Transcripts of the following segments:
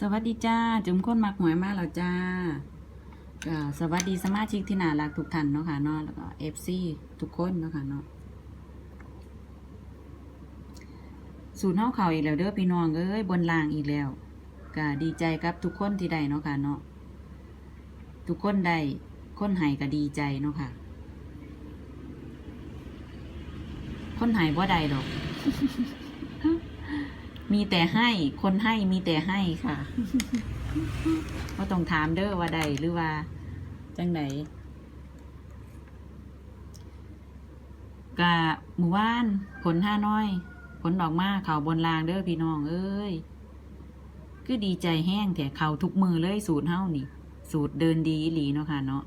สวัสดีจ้า จุ๋มคนมักหวยมากแล้วจ้าสวัสดีสมาชิกที่น่ารักทุกท่านเนาะค่ะเนาะแล้วก็เอฟซีทุกคนเนาะค่ะเนาะสูตรเฮาเขาอีกแล้วเด้อพี่น้องเอ้ยบนรางอีกแล้วก็ดีใจกับทุกคนที่ได้เนาะค่ะเนาะทุกคนได้คนให้ก็ดีใจเนาะค่ะ คนให้บ่ได้ดอก มีแต่ให้คนให้มีแต่ให้ค่ะก็ต้องถามเด้อว่าใดหรือว่า จังไหนกะหมู่บ้าน ผลห้าน้อย ผลออกมาเขาบนรางเด้อพี่น้อง เอ้ยก็ดีใจแห้งแต่เขาทุกมือเลยสูตรเฮ้านี่ สูตรเดินดีอีหลีเนาะค่ะเนาะ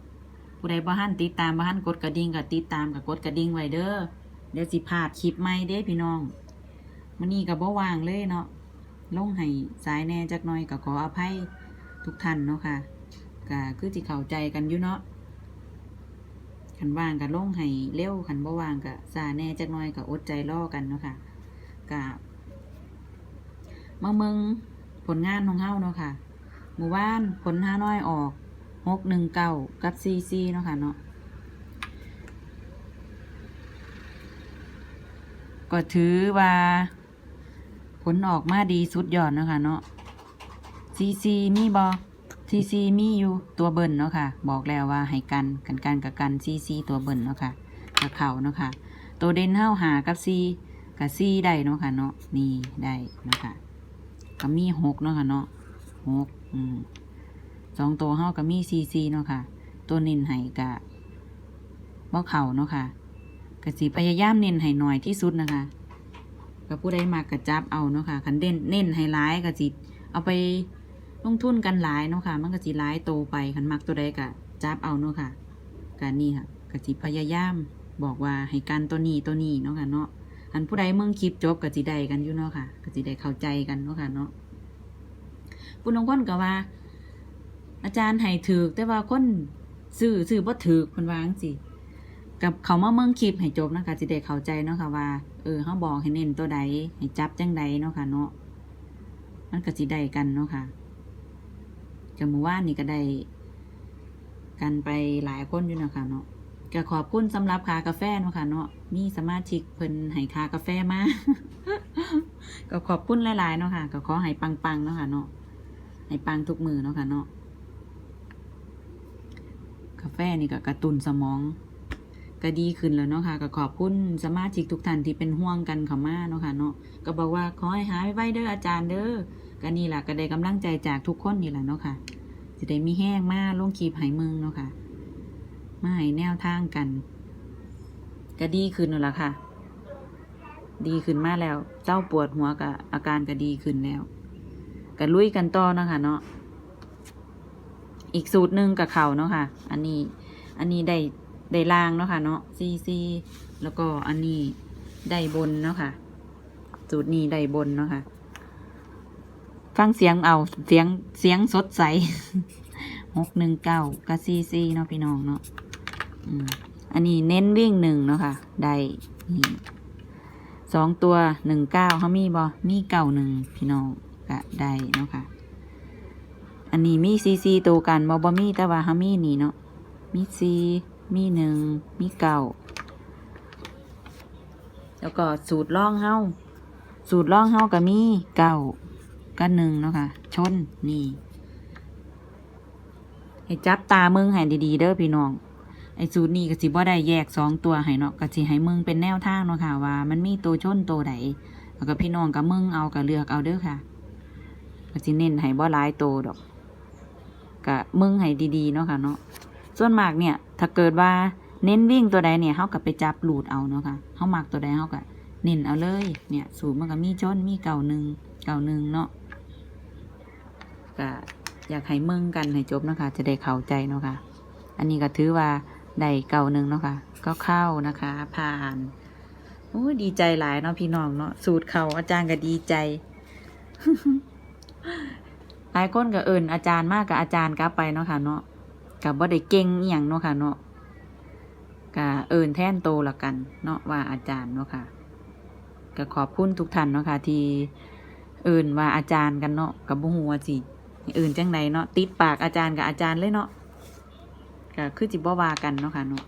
ผู้ใดบ่หันติดตามบ่หันกดกระดิ่งกับติดตามกับกดกระดิ่งไว้เด้อเดี๋ยวสิพลาดคลิปใหม่เด้พี่น้อง มันนี่กับบ่วางเลยเนาะลงให้สายแน่จักหน่อยก็ขออภัยทุกท่านเนาะค่ะก็คือสิเข้าใจกันอยู่เนาะขันว่างก็ลงให้เร็วขันบ่วางก็สาแน่จักหน่อยก็อดใจรอกันเนาะค่ะก็มาเมืองผลงานของเฮาเนาะค่ะหมู่บ้านผลห้าน้อยออกหกหนึ่งเก้ากับซีซีเนาะค่ะเนาะก็ถือว่า ผลออกมาดีสุดยอดเนาะค่ะเนาะซีซีมีบอซีซีมีอยู่ตัวเบิ่นเนาะค่ะ บอกแล้วว่าให้กันกันกันกับกันซีซีตัวเบิ่นเนาะค่ะกับเขาเนาะค่ะ ตัวเด่นเฮาหากับซีกับซีได้เนาะค่ะเนาะนี่ได้เนาะค่ะก็มีหกเนาะค่ะเนาะหกอืมสองตัวเฮาก็มีซีซีเนาะค่ะ ตัวน้นให้กะบ่เข่าเนาะค่ะกะสิพยายามเน้นให้หน่อยที่สุดนะคะ ก็ผู้ใดมากกระจับเอาเนาะค่ะคันเด่นเน้นให้ร้ายก็สิตเอาไปลงทุนกันหลายเนาะค่ะ มันก็สิร้ายโตไปคันมักตัวใดก็จับเอาเนาะค่ะการนี่ค่ะก็สิพยายามบอกว่าให้กันตัวนี้ตัวนี้เนาะค่ะเนาะอันผู้ใดเมืองคลิปจบก็สิได้กันอยู่เนาะค่ะก็สิได้เข้าใจกันเนาะค่ะเนาะผู้น้องคนก็ว่า อาจารย์ให้ถือแต่ว่าคนซื้อซื้อบ่ถือเพิ่นวางสิ กับเขามาเมืองคลิปให้จบนะคะสิได้เข้าใจเนาะค่ะว่า เออเขาบอกให้เน้นตัวใดให้จับจังใดเนาะค่ะเนาะมันก็สิได้กันเนาะค่ะกับหมู่ว่านนี่ก็ได้กันไปหลายคนอยู่เนาะค่ะเนาะก็ขอบคุณสำหรับคากาแฟเนาะค่ะเนาะมีสมาชิกเพิ่นให้คากาแฟมาก็ขอบคุณหลายๆเนาะค่ะ ก็ขอให้ปังๆเนาะค่ะเนาะให้ปังทุกมือเนาะค่ะเนาะกาแฟนี่ก็กระตุ้นสมอง ก็ดีขึ้นแล้วเนาะค่ะก็ขอบคุณสมาชิกทุกท่านที่เป็นห่วงกันเขามาเนาะค่ะเนาะก็บอกว่าขอให้หายไวเด้ออาจารย์เด้อก็นี่แหละก็ได้กำลังใจจากทุกคนนี่แหละเนาะค่ะจะได้มีแห้งมาลงคลิปใหายมึงเนาะค่ะมาให้แนวทางกัน ก็ดีขึ้นแล้วล่ะค่ะ ดีขึ้นมากแล้ว เจ้าปวดหัวกับอาการก็ดีขึ้นแล้วก็ลุยกันต่อเนาะค่ะเนาะอีกสูตรหนึ่งกับเขาเนาะค่ะ อันนี้ อันนี้ได้ ได้ล่างเนาะค่ะ เนาะซีซีแล้วก็อันนี้ได้บนเนาะค่ะ สูตรนี้ได้บนเนาะค่ะ ฟังเสียงเอาเสียงเสียงสดใสหกหนึ่งเก้ากับซีซีเนาะพี่น้องเนาะอันนี้เน้นวิ่งหนึ่งเนาะค่ะ ได้สองตัวหนึ่งเก้าเขามีบอมีเก้าหนึ่งพี่น้องก็ได้เนาะค่ะ อันนี้มีซีซีตัวกันบอบอมีแต่ว่าเขามีนี่เนาะมีซี มีหนึ่งมีเก่าแล้วก็สูตรล่องเฮาสูตรล่องเฮาก็มีเก่าก็หนึ่งเนาะค่ะ ชนนี่ให้จับตามึงให้ดีๆเด้อพี่น้องไอ้สูตรนี้ก็สิบ่ได้แยกสองตัวให้เนาะก็สิให้มึงเป็นแนวทางเนาะค่ะ ว่ามันมีตัวชนตัวใดแล้วก็พี่น้องกับมึงเอาก็เลือกเอาเด้อค่ะก็สิเน้นให้บ่หลายตัวดอกก็มึงให้ดีๆเนาะค่ะเนาะ ส่วนมากเนี่ย ถ้าเกิดว่าเน้นวิ่งตัวใดเนี่ยเขากับไปจับหลูดเอาเนาะค่ะเขามักตัวใดเขากับเน้นเอาเลยเนี่ย สูตรมันก็มีชนมีเก่าหนึ่งเก่าหนึ่งเนาะก็อยากให้มึงกันให้จบเนาะคะ จะได้เข้าใจเนาะค่ะ อันนี้ก็ถือว่าได้เก่าหนึ่งเนาะค่ะ ก็เข้านะคะ ผ่านโอ้ดีใจหลายเนาะพี่น้องเนาะสูตรเขาอาจารย์ก็ดีใจหลายคนก็เอิญอาจารย์มากกับอาจารย์กลับไปเนาะค่ะเนาะ กับว่าได้เก่งอหย่างเนาะค่ะเนาะกะเอินแท่นโตละกันเนาะว่าอาจารย์เนาะค่ะก็ขอบคุณทุกท่านเนาะค่ะที่เอินว่าอาจารย์กันเนาะกับบุหัวาสิอื่นจังใดเนาะติดปากอาจารย์กับอาจารย์เลยเนาะก็คือจิบ่ว่ากันเนาะค่ะเนาะ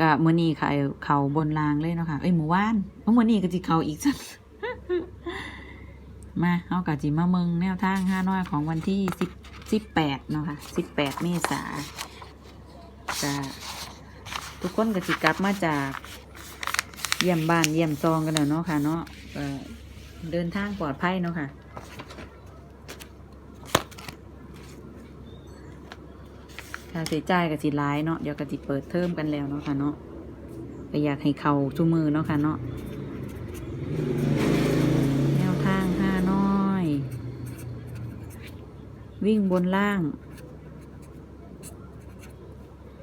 ก็มื้อนี้ค่ะเขาบนรางเลยเนาะค่ะเอ้ยหมู่ว่านเมื้อนี้ก็สิเขาอีกสักมาเอากะจิมาเมืองแนวทางห้าน้อยของวันที่สิบ สิบแปดเนาะค่ะสิบแปดเมษาจะทุกคนก็สิกลับมาจากเยี่ยมบ้านเยี่ยมซองกันแล้วเนาะค่ะเนาะเเดินทางปลอดภัยเนาะค่ะค่าใช้จ่ายก็สิร้ายเนาะเดี๋ยวก็สิเปิดเทอมกันแล้วเนาะค่ะเนาะก็อยากให้เขาชูมือเนาะค่ะเนาะ วิ่งบนล่าง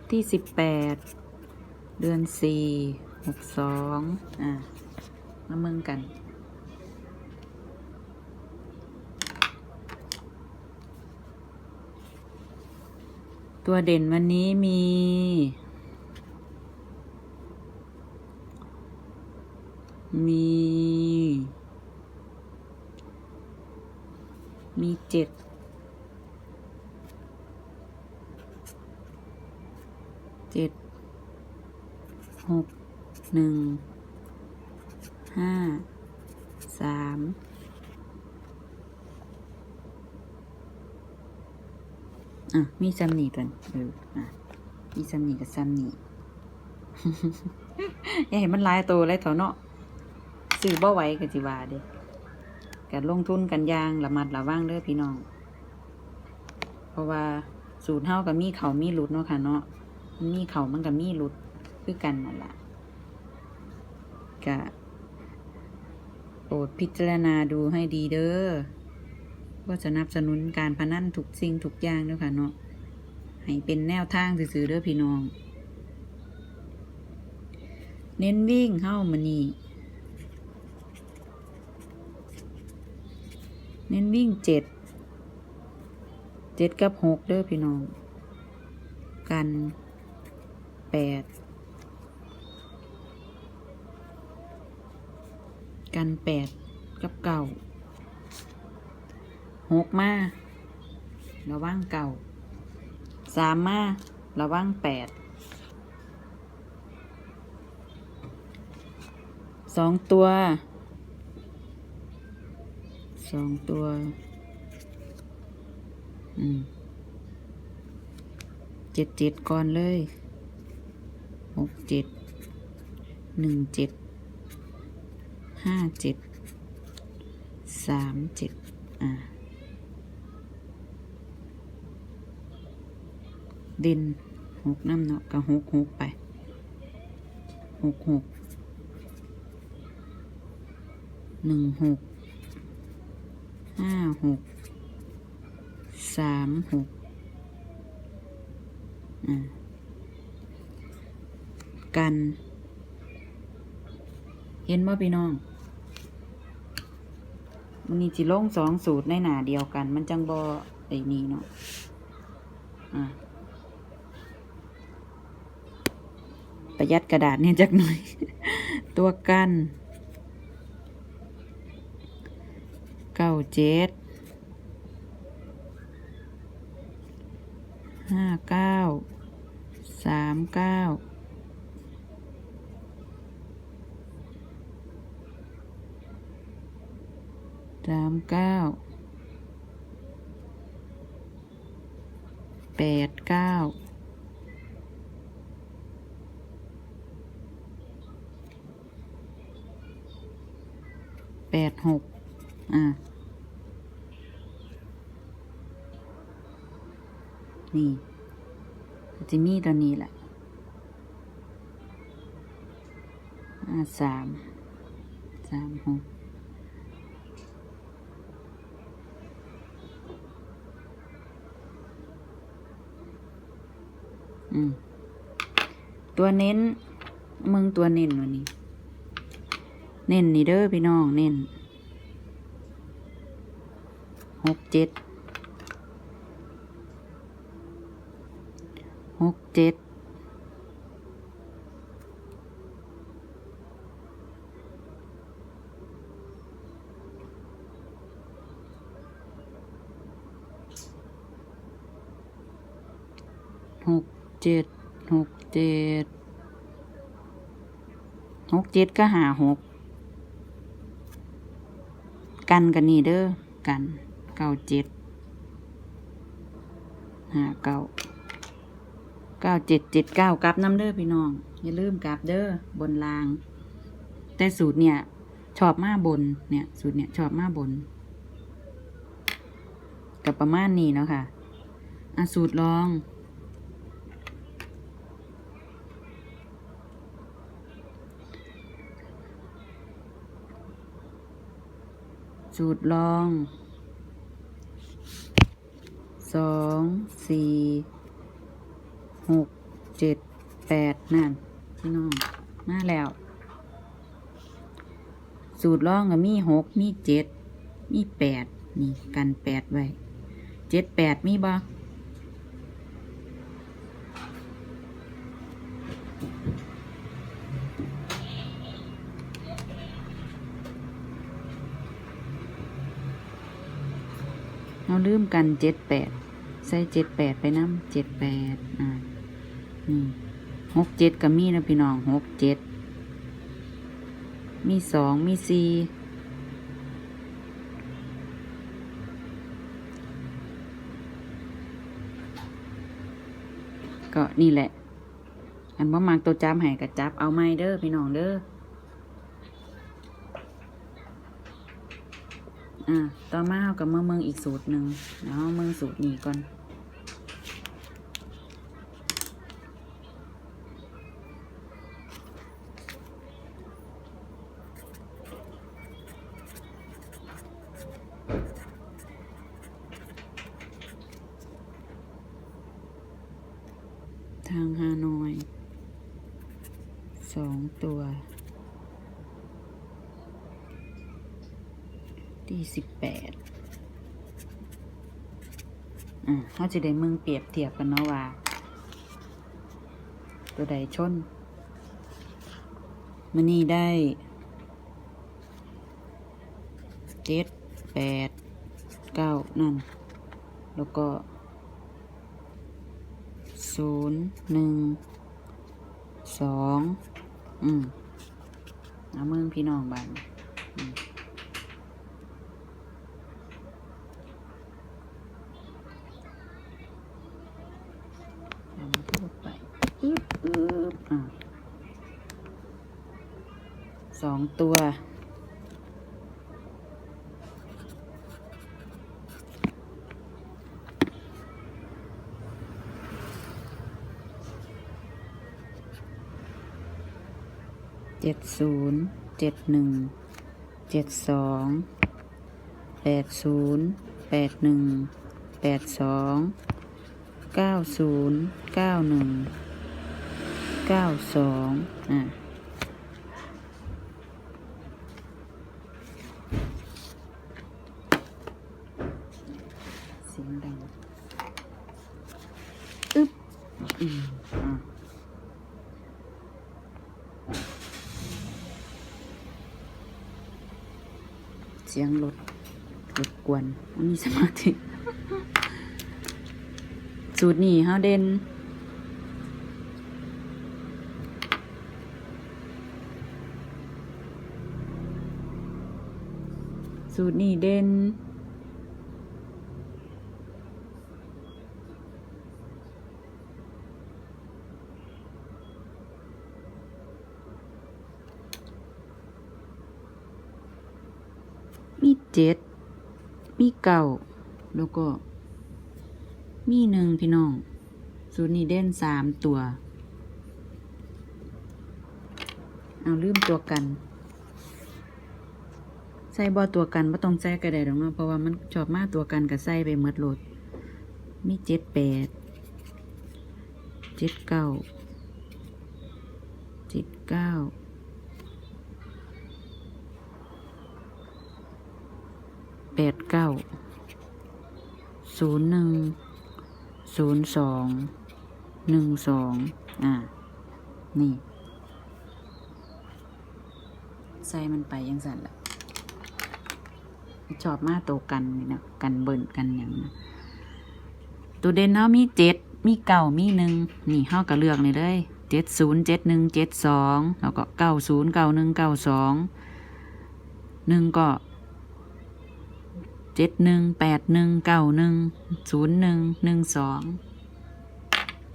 ที่สิบแปดเดือนสี่หกสองอะมาเมืองกัน ตัวเด่นวันนี้มีมี มีเจ็ด เจ็ด หกหนึ่งห้าสามอะ มีซัมนี่กันเอออะ มีซัมนี่กับซัมนี่อย่าเห็นมันลายตัวหลายเถาเนาะซื้อบ่ไหวก็สิวาเด้การลงทุนกันยางระมัดระวังเด้อพี่น้อง เพราะว่าสูตรเฮากับมีเขามีหลุดเนาะค่ะเนาะมีเขามันกับมีหลุด คือกันนั่นละก็โปรดพิจารณาดูให้ดีเด้อว่าสนับสนุนการพนันทุกสิ่งทุกอย่างด้อค่ะเนาะให้เป็นแนวทางซื่อๆเด้อพี่น้อง เน้นวิ่งเข้ามานี่เน้นวิ่งเจ็ดเจ็ดกับหกเด้อพี่น้อง กันแปด กันแปดกับเก่าหกมาระว่างเก่าสามมาระว่างแปดสองตัวสองตัวอืมเจ็ดเจ็ดก่อนเลยหกเจ็ดหนึ่งเจ็ด ห้าเจ็ดสามเจ็ดอ่าเด่นหกน้ำเนาะกับหกหกไปหกหกหนึ่งหกห้าหกสามหกอ่ากัน เห็นว่าพี่น้อง มันนี่จิลงสองสูตรในหนาเดียวกัน มันจังบอไอ้นี่เนาะอ่าประหยัดกระดาษเนี่ยจักหน่อย ตัวกันเก้าเจ็ดห้าเก้าสามเก้า สามเก้าแปดเก้าแปดหกอ่านี่จะมีตัวนี้แหละอ่าสามสามหก อืม ตัวเน้นเมืองตัวเน้นวันนี้ เน้นนี่เด้อพี่น้อง เน้นหกเจ็ดหกเจ็ดหก เจ็ดหกเจ็ดหกเจ็ดก็หาหกกันกันนี่เด้อกันเก้าเจ็ดหาเก้าเก้าเจ็ดเจ็ดเก้ากลับน้ำเด้อพี่น้อง อย่าลืมกลับเด้อบนราง แต่สูตรเนี่ยชอบมาบนเนี่ยสูตรเนี่ยชอบมาบน กับประมาณนี้เนาะค่ะอะสูตรลอง สูตรลองสองสี่หกเจ็ดแปดนั่นพี่น้องมาแล้ว สูตรล่องก็มีหกมีเจ็ดมีแปดนี่กันแปดไว้เจ็ดแปดมีบ่ เราลืมกันเจ็ดแปดใส่เจ็ดแปดไปน้ำเจ็ดแปดอ่านี่หกเจ็ดก็มีนะพี่น้องหกเจ็ดมีสองมีสี่ก็นี่แหละ อันว่ามักตัวจับให้กับจับเอาไม้เด้อพี่น้องเด้อ อ่าต่อมาเอากับเมืองเมืองอีกสูตรหนึ่งแล้วเมืองสูตรนี้ก่อนทางฮานอยสองตัว ที่สิบแปดอ่าเขาจะได้มึงเปรียบเทียบกันเนาะว่า ตัวใดชนมันนี่ได้เจ็ดแปดเก้านั่น แล้วก็ศูนย์หนึ่งสองอืมเอาเมืองพี่น้องบ้านอืมเอามาพูดไปอึ๊บอึ๊บอะ สองตัว เจ็ดศูนย์เจ็ดหนึ่งเจ็ดสองแปดศูนย์แปดหนึ่งแปดสองเก้าศูนย์เก้าหนึ่งเก้าสองอะเสียงดังอึ๊บอืมอะ เสียงรถรถกวน มีสมาธิสูตรนี้เฮาเด่นสูตรนี้เด่นมีเจ็ด มีเก่าแล้วก็ มีหนึ่งพี่น้อง สูตรนี้เด่นสามตัว เอาลืมตัวกัน ใส่บอตัวกันไม่ต้องใส่กระไดหรอกเนาะเพราะว่ามันชอบมากตัวกันกับใส่ไปเมดโหลด มีเจ็ดแปดเจ็ดเก้าเจ็ดเก้า แปดเก้าศูนย์หนึ่งศูนย์สองหนึ่งสองอ่า นี่ ใส่มันไปยังสั่นละชอบมากตัวกันนี่นะกันเบิ่นกันอย่างนะตัวเด่นเขามีเจ็ดมีเก่ามีหนึ่งนี่เฮาก็เลือกนี่เลยเจ็ดศูนย์เจ็ดหนึ่งเจ็ดสองแล้วก็เก้าศูนย์เก้าหนึ่งเก้าสองหนึ่งก็ เจ็ดหนึ่งแปดหนึ่งเก้าหนึ่งศูนย์หนึ่งหนึ่งสอง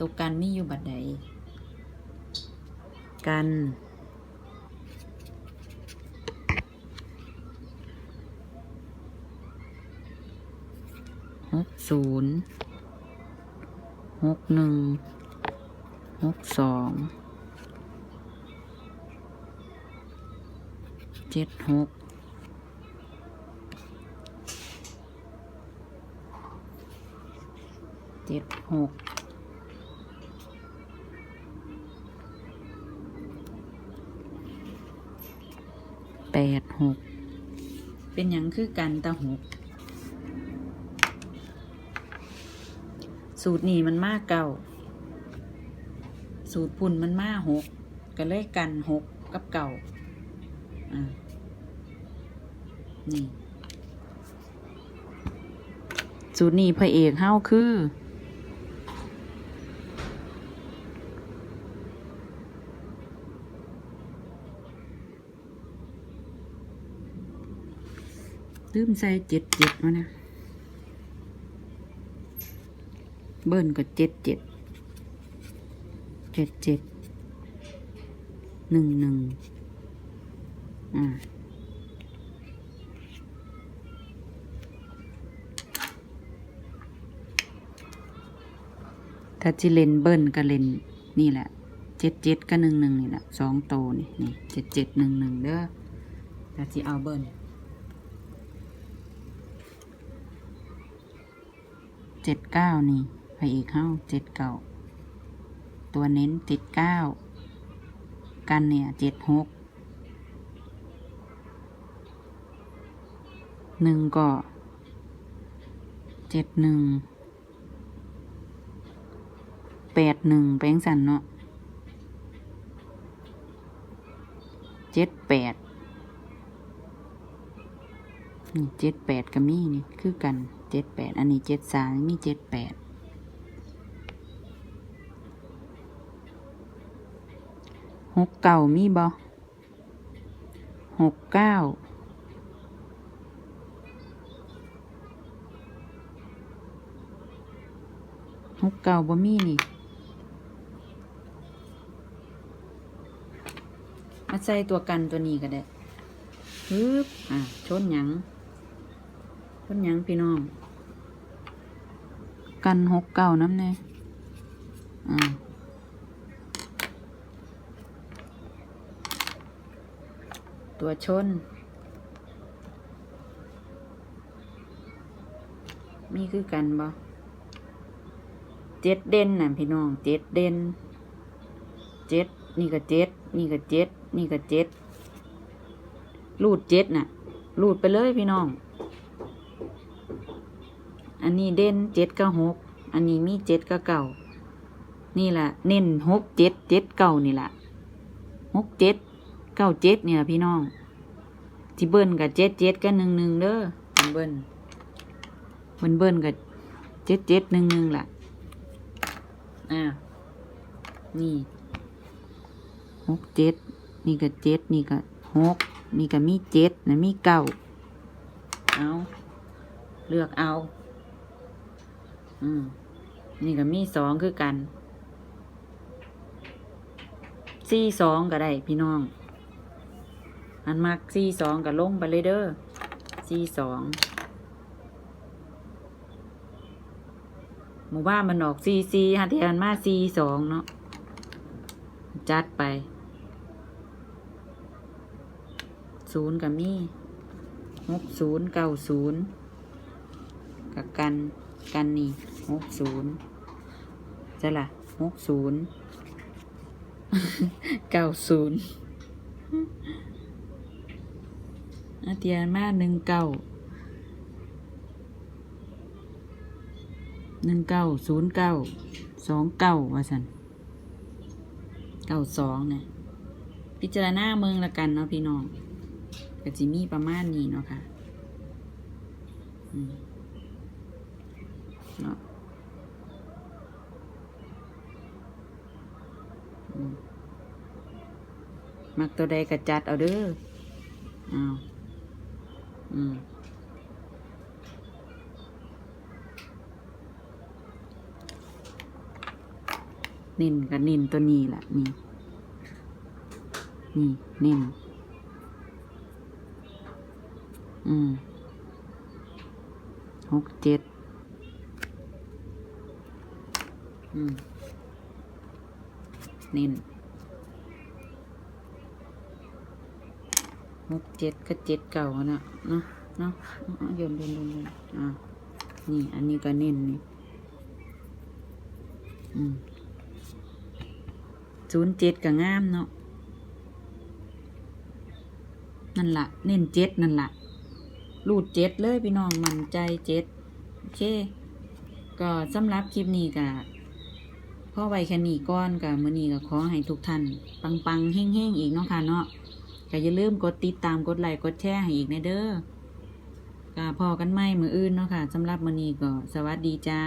ตกกันมีอยู่บัดใดกันหกศูนย์หกหนึ่งหกสองเจ็ดหก เจ็ดหกแปดหกเป็นหยังคือกันตะหกสูตรนี้มันมากเก่า สูตรพุ่นมันมาหกก็เลยกันหกกับเก่าอ่านี่สูตรนี้พระเอกเฮ้าคือ ลืมใส่เจ็ดเจ็ดมานะ เบิ้ลก็เจ็ดเจ็ดเจ็ดเจ็ดหนึ่งหนึ่งอ่าถ้าจิเลนเบิ้ลก็เลนนี่แหละเจ็ดเจ็ดก็หนึ่งหนึ่งนี่แหละสองโตนี่นี่เจ็ดเจ็ดหนึ่งหนึ่งเด้อถ้าจิเอาเบิ้ล จ็ดเก้านี่พระเอกเข้าเจ็ดเก้าตัวเน้นติดเก้ากันเนี่ยเจ็ดหกหนึ่งก็เจ็ดหนึ่งแปดหนึ่งแปลงสันเนาะเจ็ดแปดนี่เจ็ดแปดก็มีนี่ คือกัน เจ็ดแปดอันนี้เจ็ดสามมีเจ็ดแปดหกเก่ามีบ่หกเก้าหกเก่าบ่มีนี่มาใส่ตัวกันตัวนี้ก็ได้ฮึบอะชนหยัง ชนหยังพี่น้อง กันหกเก่าน้ำเน่อ่าตัวชน มีคือกันบ่เจ็ดเด่นน่ะพี่น้องเจ็ดเด่นเจ็ดนี่ก็เจ็ดนี่ก็เจ็ดนี่ก็เจ็ดรูดเจ็ดน่ะรูดไปเลยพี่น้อง อันนี้เด่นเจ็ดกับหกอันนี้มีเจ็ดกับเก่านี่แหละเน้นหกเจ็ดเจ็ดเก่านี่แหละหกเจ็ดเก้าเจ็ดเนี่ยพี่น้องที่เบิ้ลกับเจ็ดเจ็ดกับหนึ่งหนึ่งเด้อเบิ้ลเบิ้ลเบิ้ลกับเจ็ดเจ็ดหนึ่งหนึ่งแหละอ่านี่หกเจ็ดนี่ก็เจ็ดนี่ก็หกนี่ก็มีเจ็ดนะมีเก้าเอาเลือกเอา อืมนี่ก็มีสองคือกันสี่สองก็ได้พี่น้อง อันมักสี่สองก็ลงไปเลยเด้อสี่สองหมู่บ้านมันออกซีซีฮะที่อันมาซีสองเนาะจัดไป ศูนย์กับมี่หกศูนย์เก้าศูนย์กับกัน กันนี่หกศูนย์จะล่ะหกศูนย์เก้าศูนย์อาเทียนมาหนึ่งเก้าหนึ่งเก้าศูนย์เก้าสองเก้าว่าสันเก้าสองเนี่ยพิจารณาเมืองละกันเนาะพี่น้องก็จิมี่ประมาณนี้เนาะค่ะอืม เนาะอืมมักตัวใดกระจัดเอาเด้ออ้าวอืมนินกับนินตัวนี้แหละนี่ นี่นินอืมหกเจ็ด อืมนินหกเจ็ดก็เจ็ดเก่าเนาะเนาะเนาะเอาๆโยนโยนโยนโยนอ่านี่ อันนี้ก็นินนี่อืมศูนย์เจ็ดก็งามเนาะนั่นละเน้นเจ็ดนั่นละรูดเจ็ดเลยพี่น้องมันใจเจ็ดโอเค ก็สำหรับคลิปนี้ก็ พ่อไว้แค่นี้ก้อนกับมือนี้ก็ขอให้ทุกท่าน ปังปังๆเฮ้งแห้งๆอีกเนาะค่ะเนาะก็อย่าลืมกดติดตามกดไลค์กดแชร์ให้อีกนะเด้อก็พอกันไหมมืออื่นเนาะค่ะสำหรับมือนี้ก็สวัสดีจ้า